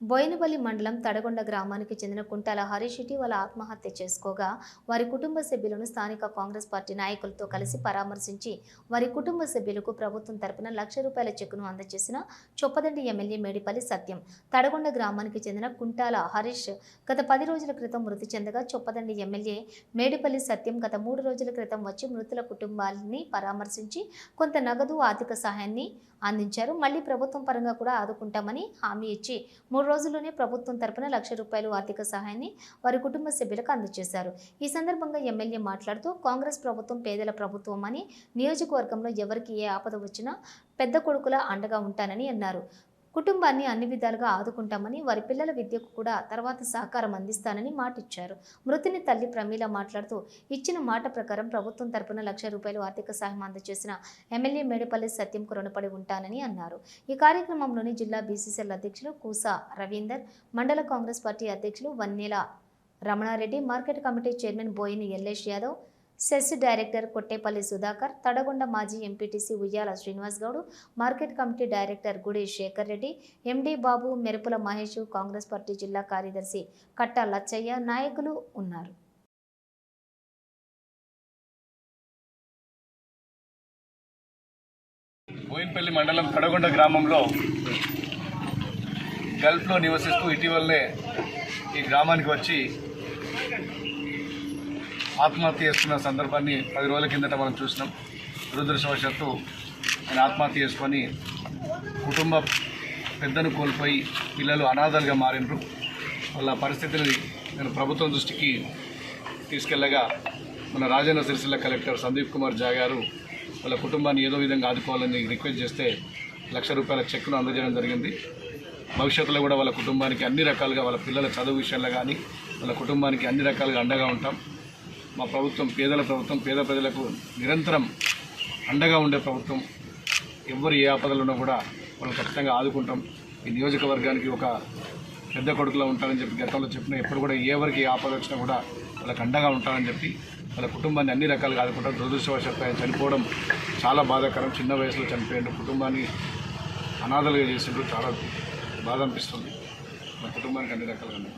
బోయినపల్లి మండలం తడగొండ గ్రామానికి చెందిన కుంటాల హరీష్ ఇటీవల ఆత్మహత్య చేసుకోగా వారి కుటుంబ సభ్యులను స్థానిక కాంగ్రెస్ పార్టీ నాయకులతో కలిసి పరామర్శించి వారి కుటుంబ సభ్యులకు ప్రభుత్వం తరపున లక్ష రూపాయల చెక్కును అందజేసిన చొప్పదండి ఎమ్మెల్యే మేడిపల్లి సత్యం. తడగొండ గ్రామానికి చెందిన కుంటాల హరీష్ గత పది రోజుల క్రితం మృతి చెందగా చొప్పదండి ఎమ్మెల్యే మేడిపల్లి సత్యం గత మూడు రోజుల క్రితం వచ్చి మృతుల కుటుంబాలని పరామర్శించి కొంత నగదు ఆర్థిక సహాయాన్ని అందించారు. మళ్ళీ ప్రభుత్వం పరంగా కూడా ఆదుకుంటామని హామీ ఇచ్చి మూడు రోజుల్లోనే ప్రభుత్వం తరపున లక్ష రూపాయలు ఆర్థిక సహాయాన్ని వారి కుటుంబ సభ్యులకు అందజేశారు. ఈ సందర్భంగా ఎమ్మెల్యే మాట్లాడుతూ కాంగ్రెస్ ప్రభుత్వం పేదల ప్రభుత్వం అని నియోజకవర్గంలో ఎవరికి ఏ ఆపద వచ్చినా పెద్ద కొడుకులా అండగా ఉంటానని అన్నారు. కుటుంబాన్ని అన్ని విధాలుగా ఆదుకుంటామని వారి పిల్లల విద్యకు కూడా తర్వాత సహకారం అందిస్తానని మాటిచ్చారు. మృతుని తల్లి ప్రమీల మాట్లాడుతూ ఇచ్చిన మాట ప్రకారం ప్రభుత్వం తరపున లక్ష రూపాయలు ఆర్థిక సహాయం అందజేసిన ఎమ్మెల్యే మేడపల్లి సత్యంకు రుణపడి ఉంటానని అన్నారు. ఈ కార్యక్రమంలోని జిల్లా బీసీసీఎల్ అధ్యక్షులు కూసా రవీందర్ మండల కాంగ్రెస్ పార్టీ అధ్యక్షులు Vannela Ramana Reddy market committee chairman Boini Yellesh Yadav CESS director Kottepalli Sudhakar Tadagonda మాజీ MPTC Uyyala Srinivas Goud market committee director Gudi Shekar Reddy ఎండి బాబు మెరుపుల మహేష్ కాంగ్రెస్ పార్టీ జిల్లా కార్యదర్శి కట్ట లచ్చయ్య నాయకులు ఉన్నారు. బోయిన్పల్లి మండలం కడగొండ గ్రామంలో గల్ఫ్లో నివసిస్తూ ఇటీవలనే ఈ గ్రామానికి వచ్చి ఆత్మహత్య చేసుకున్న సందర్భాన్ని పది రోజుల కిందట మనం చూసినాం. దురదృష్టవశాత్తు ఆయన ఆత్మహత్య చేసుకొని కుటుంబ పెద్దను కోల్పోయి పిల్లలు అనాథలుగా మారినరు వాళ్ళ పరిస్థితిని నేను ప్రభుత్వం దృష్టికి తీసుకెళ్ళగా మన రాజన్న సిరిసిల్ల కలెక్టర్ సందీప్ కుమార్ జా గారు వాళ్ళ కుటుంబాన్ని ఏదో విధంగా ఆదుకోవాలని రిక్వెస్ట్ చేస్తే లక్ష రూపాయల చెక్కును అందజేయడం జరిగింది. భవిష్యత్తులో కూడా వాళ్ళ కుటుంబానికి అన్ని రకాలుగా వాళ్ళ పిల్లల చదువు విషయంలో కానీ వాళ్ళ కుటుంబానికి అన్ని రకాలుగా అండగా ఉంటాం. మా ప్రభుత్వం పేదల ప్రభుత్వం పేద ప్రజలకు నిరంతరం అండగా ఉండే ప్రభుత్వం. ఎవరు ఏ ఆపదలున్నా కూడా మనం ఖచ్చితంగా ఆదుకుంటాం. ఈ నియోజకవర్గానికి ఒక పెద్ద కొడుకులో ఉంటానని చెప్పి గతంలో చెప్పిన ఎప్పుడు కూడా ఎవరికి ఏ ఆపద వచ్చినా కూడా వాళ్ళకి అండగా ఉంటానని చెప్పి వాళ్ళ కుటుంబాన్ని అన్ని రకాలుగా ఆదుకుంటాం దురదృష్టవశాత్తు ఆయన చనిపోవడం చాలా బాధాకరం. చిన్న వయసులో చనిపోయాడు. కుటుంబాన్ని అనాథలుగా చేసినప్పుడు చాలా బాధ అనిపిస్తుంది. మా కుటుంబానికి అన్ని రకాలుగా